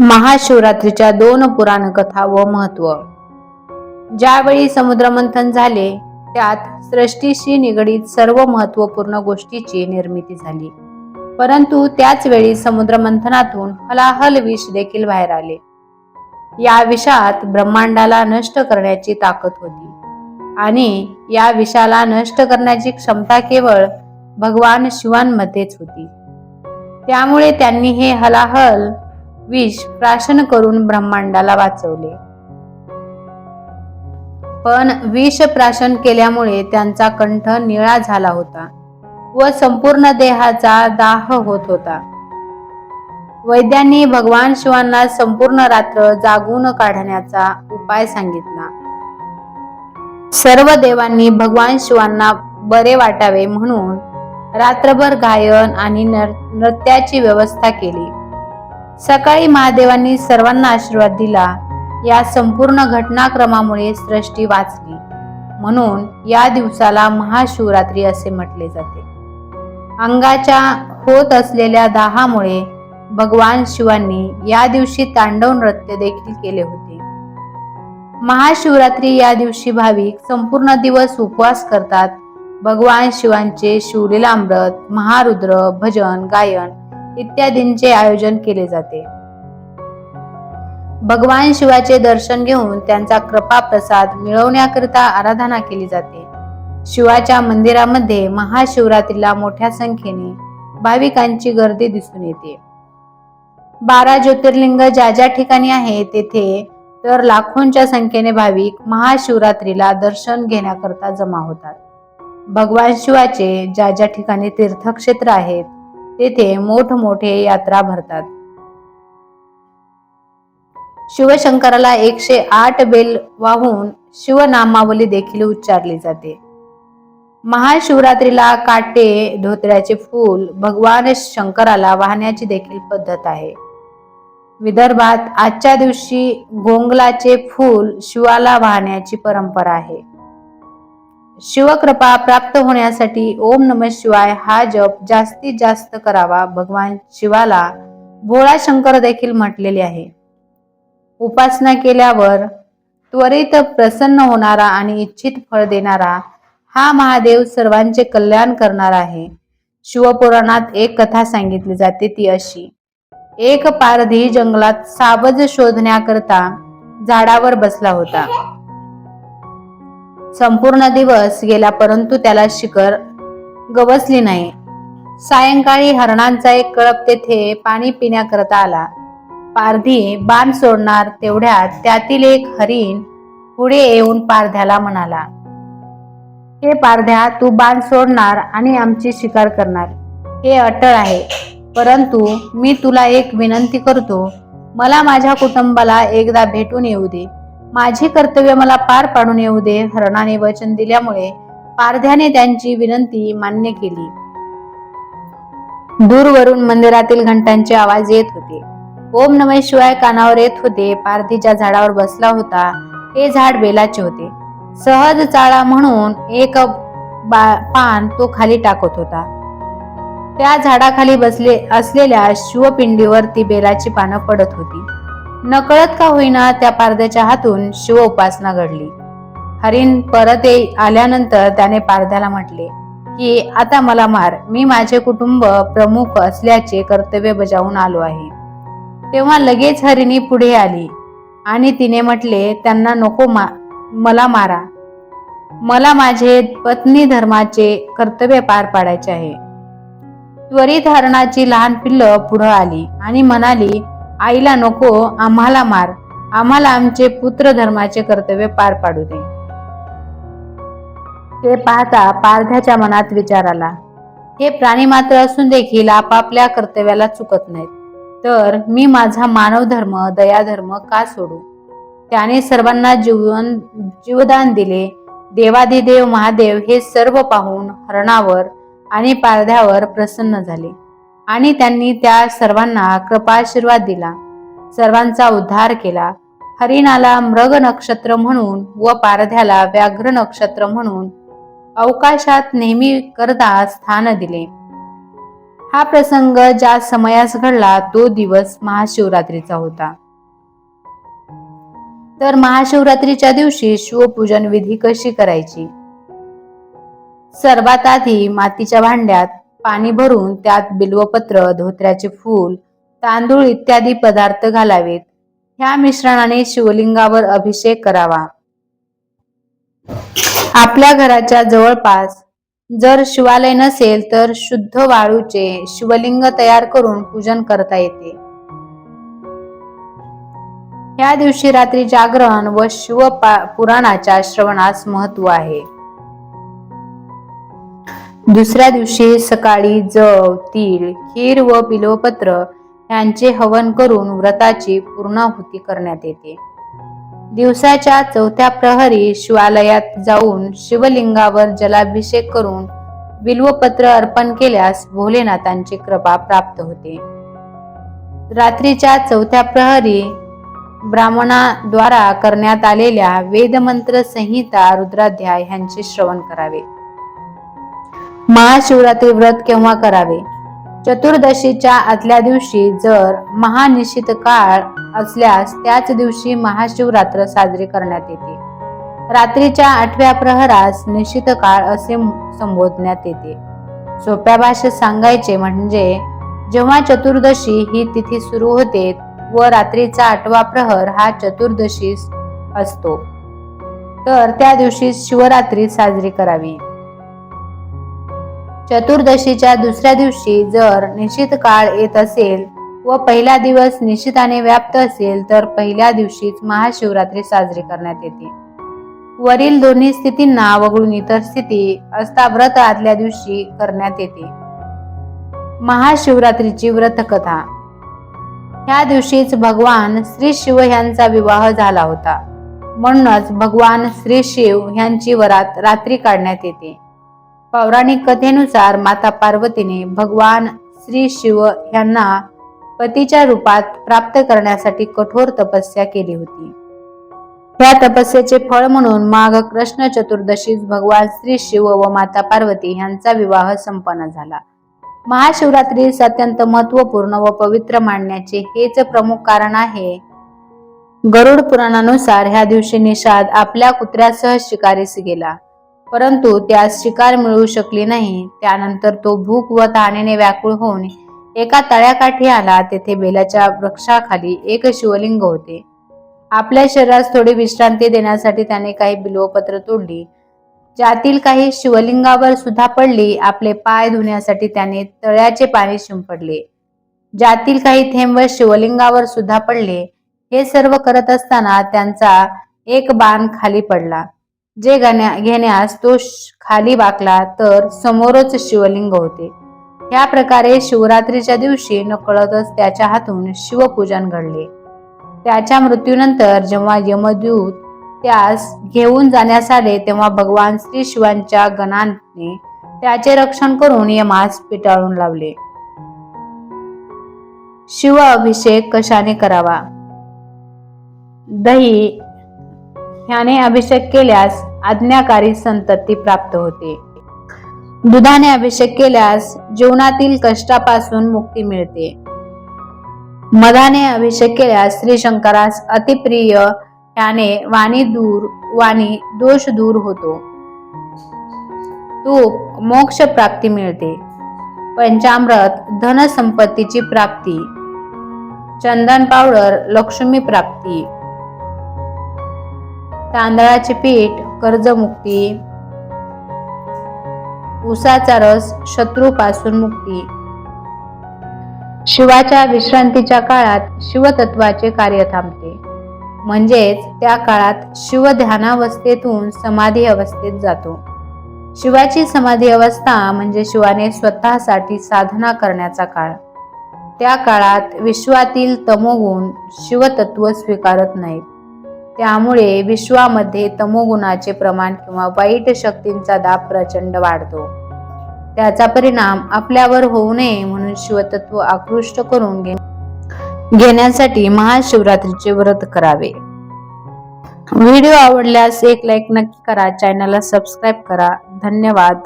महाशिवरात्रीच्या दोन पुराण कथा व महत्त्व. ज्यावेळी समुद्रमंथन झाले त्यात सृष्टीशी निगडीत सर्व महत्त्वपूर्ण गोष्टीची निर्मिती झाली. परंतु त्याच वेळी समुद्रमंथनातून हलाहल विष देखील बाहेर आले. या विषात ब्रह्मांडाला नष्ट करण्याची ताकद होती. आणि या विषाला नष्ट करण्याची क्षमता केवळ भगवान शिवांमध्येच होती. त्यामुळे त्यांनी हे हलाहल विष प्राशन करून ब्रह्मांडाला वाचवले. पण विष प्राशन केल्यामुळे त्यांचा कंठ निळा झाला होता व संपूर्ण देहाचा दाह होत होता. वैद्यांनी भगवान शिवांना संपूर्ण रात्र जागून काढण्याचा उपाय सांगितला. सर्व देवांनी भगवान शिवांना बरे वाटावे म्हणून रात्रभर गायन आणि नृत्याची व्यवस्था केली. सकाळी महादेवांनी सर्वांना आशीर्वाद दिला. या संपूर्ण घटनाक्रमामुळे सृष्टी वाचली. म्हणून या दिवसाला महाशिवरात्री असे म्हटले जाते. अंगाच्या होत असलेल्या दाहामुळे भगवान शिवांनी या दिवशी तांडव नृत्य देखील केले होते. महाशिवरात्री या दिवशी भाविक संपूर्ण दिवस उपवास करतात. भगवान शिवांचे शिवलीलामृत महारुद्र भजन गायन इत्यादींचे आयोजन केले जाते. भगवान शिवाचे दर्शन घेऊन त्यांचा कृपा प्रसाद मिळवण्याकरिता आराधना केली जाते. शिवाच्या मंदिरामध्ये महाशिवरात्रीला मोठ्या संख्येने भाविकांची गर्दी दिसून येते. बारा ज्योतिर्लिंग ज्या ज्या ठिकाणी आहे तेथे तर लाखोंच्या संख्येने भाविक महाशिवरात्रीला दर्शन घेण्याकरता जमा होतात. भगवान शिवाचे ज्या ज्या ठिकाणी तीर्थक्षेत्र आहेत तेथे मोठमोठे यात्रा भरतात. शिवशंकराला एकशे आठ बेल वाहून शिवनामावली देखील उच्चारली जाते. महाशिवरात्रीला काटे धोत्र्याचे फूल भगवान शंकराला वाहण्याची देखील पद्धत आहे. विदर्भात आजच्या दिवशी गोंगलाचे फूल शिवाला वाहण्याची परंपरा आहे. शिवकृपा प्राप्त होण्यासाठी ओम नम शिवाय हा जप जास्तीत जास्त करावा. भगवान शिवाला भोळा शंकर देखील म्हटलेले आहे. उपासना केल्यावर त्वरित प्रसन्न होणारा आणि इच्छित फळ देणारा हा महादेव सर्वांचे कल्याण करणार आहे. शिवपुराणात एक कथा सांगितली जाते ती अशी. एक पारधी जंगलात सावज शोधण्याकरता झाडावर बसला होता. संपूर्ण दिवस गेला परंतु त्याला शिखर गवसली नाही. सायंकाळी हरणांचा एक कळप तेथे पाणी पिण्याकरता आला. पारधी बाण सोडणार तेवढ्यात त्यातील एक हरिण पुढे येऊन पारध्याला म्हणाला हे पारध्या तू बाण सोडणार आणि आमची शिकार करणार. हे अटळ आहे. परंतु मी तुला एक विनंती करतो मला माझ्या कुटुंबाला एकदा भेटून येऊ दे. माझी कर्तव्य मला पार पाडून येऊ दे हरणाने वचन दिल्यामुळे पारध्याने त्यांची विनंती मान्य केली. दूरवरून मंदिरातील घंटांचे आवाज येत होते. ओम नम शिवाय कानावर येत होते पारधीच्या झाडावर बसला होता ते झाड बेलाचे होते. सहज चाळा म्हणून एक बा- पान तो खाली टाकत होता. त्या झाडाखाली बसले असलेल्या शिवपिंडीवर ती बेलाची पानं पडत होती. नकळत का होईना त्या पारद्याच्या हातून शिव उपासना घडली. हरिण परत ये- आल्यानंतर त्याने पारद्याला म्हटले की आता मला मार. मी माझे कुटुंब प्रमुख असल्याचे कर्तव्य बजावून आलो आहे. तेव्हा लगेच हरिणी पुढे आली आणि तिने म्हटले त्यांना नको मा मला मारा. मला माझे पत्नी धर्माचे कर्तव्य पार पाडायचे आहे. त्वरित हरणाची लहान पिल्लं पुढं आली आणि म्हणाली आईला नको आम्हाला मार. आम्हाला आमचे पुत्र धर्माचे कर्तव्य पार पाडू दे. ते पाहता पारध्याच्या मनात विचार आला. हे प्राणी मात्र असून देखील आपापल्या कर्तव्याला चुकत नाहीत. तर मी माझा मानव धर्म दयाधर्म का सोडू? त्याने सर्वांना जीवन जीवदान दिले. देवादिदेव महादेव हे सर्व पाहून हरणावर आणि पारध्यावर प्रसन्न झाले. आणि त्यांनी त्या सर्वांना कृपाशीर्वाद दिला. सर्वांचा उद्धार केला. हरिणाला मृग नक्षत्र म्हणून व पारध्याला व्याघ्र नक्षत्र म्हणून अवकाशात नेहमी करता स्थान दिले. हा प्रसंग ज्या समयास घडला तो दिवस महाशिवरात्रीचा होता. तर महाशिवरात्रीच्या दिवशी शिवपूजन विधी कशी करायची? सर्वात आधी मातीच्या भांड्यात पाणी भरून त्यात बिल्वपत्र धोत्र्याचे फूल तांदूळ इत्यादी पदार्थ घालावेत. ह्या मिश्रणाने शिवलिंगावर अभिषेक करावा. आपल्या घराच्या जवळपास जर शिवालय नसेल तर शुद्ध वाळूचे शिवलिंग तयार करून पूजन करता येते. या दिवशी रात्री जागरण व शिव पुराणाच्या श्रवणास महत्त्व आहे. दुसऱ्या दिवशी सकाळी जव तीळ खीर व बिलोपत्र यांचे हवन करून व्रताची पूर्णाहुती करण्यात येते. दिवसाच्या चौथ्या प्रहरी शिवालयात जाऊन शिवलिंगावर जलाभिषेक करून बिल्वपत्र अर्पण केल्यास भोलेनाथांची कृपा प्राप्त होते. रात्रीच्या चौथ्या प्रहरी ब्राह्मणाद्वारा करण्यात आलेल्या वेदमंत्र संहिता रुद्राध्याय ह्यांचे श्रवण करावे. महाशिवरात्री व्रत केव्हा करावे? चतुर्दशीच्या आदल्या दिवशी जर महानिशित काळ असल्यास त्याच दिवशी महाशिवरात्र साजरी करण्यात येते. रात्रीच्या आठव्या प्रहरास निश्चित काळ असे संबोधण्यात येते. सोप्या भाषेत सांगायचे म्हणजे जेव्हा चतुर्दशी ही तिथी सुरू होते व रात्रीचा आठवा प्रहर हा चतुर्दशी असतो. तर त्या दिवशी शिवरात्री साजरी करावी. चतुर्दशीच्या दुसऱ्या दिवशी जर निश्चित काळ येत असेल व पहिला दिवस निश्चिताने व्याप्त असेल तर पहिल्या दिवशीच महाशिवरात्री साजरी करण्यात येते. वरील दोन्ही स्थितींना वगळून इतर स्थिती असता व्रत आदल्या दिवशी करण्यात येते. महाशिवरात्रीची व्रतकथा. ह्या दिवशीच भगवान श्री शिव यांचा विवाह झाला होता. म्हणूनच भगवान श्री शिव यांची वरात रात्री काढण्यात येते. पौराणिक कथेनुसार माता पार्वतीने भगवान श्री शिव यांना पतीच्या रूपात प्राप्त करण्यासाठी कठोर तपस्या केली होती. या तपस्येचे फळ म्हणून माघ कृष्ण चतुर्दशीस भगवान श्री शिव व माता पार्वती यांचा विवाह संपन्न झाला. महाशिवरात्रीस अत्यंत महत्त्वपूर्ण व पवित्र मानण्याचे हेच प्रमुख कारण आहे. गरुड पुराणानुसार ह्या दिवशी निषाद आपल्या कुत्र्यासह शिकारीस गेला. परंतु त्यास शिकार मिळू शकली नाही. त्यानंतर तो भूक व ताणेने व्याकुळ होऊन एका तळ्याकाठी आला. तेथे बेलाच्या वृक्षाखाली एक शिवलिंग होते. आपल्या शरीरास थोडी विश्रांती देण्यासाठी त्याने काही बिल्वपत्र तोडली. ज्यातील काही शिवलिंगावर सुद्धा पडली आपले पाय धुण्यासाठी त्याने तळ्याचे पाणी शिंपडले. ज्यातील काही थेंब शिवलिंगावर सुद्धा पडले हे सर्व करत असताना त्यांचा एक बाण खाली पडला. जे घेण्यास तो खाली वाकला तर समोरच शिवलिंग होते. या प्रकारे शिवरात्रीच्या दिवशी नकळतच त्याच्या हातून शिवपूजन घडले. त्याच्या मृत्यूनंतर जेव्हा यमदूत त्यास घेऊन जाण्यास आले तेव्हा भगवान श्री शिवांच्या गणाने त्याचे रक्षण करून यमास पिटाळून लावले. शिव अभिषेक कशाने करावा? दही ह्याने अभिषेक केल्यास आज्ञाकारी संतती प्राप्त होते. दुधाने अभिषेक केल्यास जीवनातील कष्टापासून मुक्ती मिळते. मधाने अभिषेक केल्यास श्री शंकरास अतिप्रिय याने वाणी दूर वाणी दोष दूर होतो. तूप मोक्ष प्राप्ती मिळते. पंचामृत धनसंपत्तीची प्राप्ती. चंदन पावडर लक्ष्मी प्राप्ती. तांदळाचे पीठ कर्जमुक्ती. उसाचा रस शत्रूपासून मुक्ती. शिवाच्या विश्रांतीच्या काळात शिवतत्वाचे कार्य थांबते. म्हणजेच त्या काळात शिव ध्यानावस्थेतून समाधी अवस्थेत जातो. शिवाची समाधी अवस्था म्हणजे शिवाने स्वतःसाठी साधना करण्याचा काळ. त्या काळात विश्वातील तमोगुण शिवतत्व स्वीकारत नाहीत. त्यामुळे विश्वामध्ये तमोगुणाचे प्रमाण किंवा वाईट शक्तींचा दाब प्रचंड वाढतो. त्याचा परिणाम आपल्यावर होऊ नये म्हणून शिवतत्व आकृष्ट करून घेण्यासाठी महाशिवरात्रीचे व्रत करावे. व्हिडिओ आवडल्यास एक लाईक नक्की करा. चॅनलला सबस्क्राईब करा. धन्यवाद.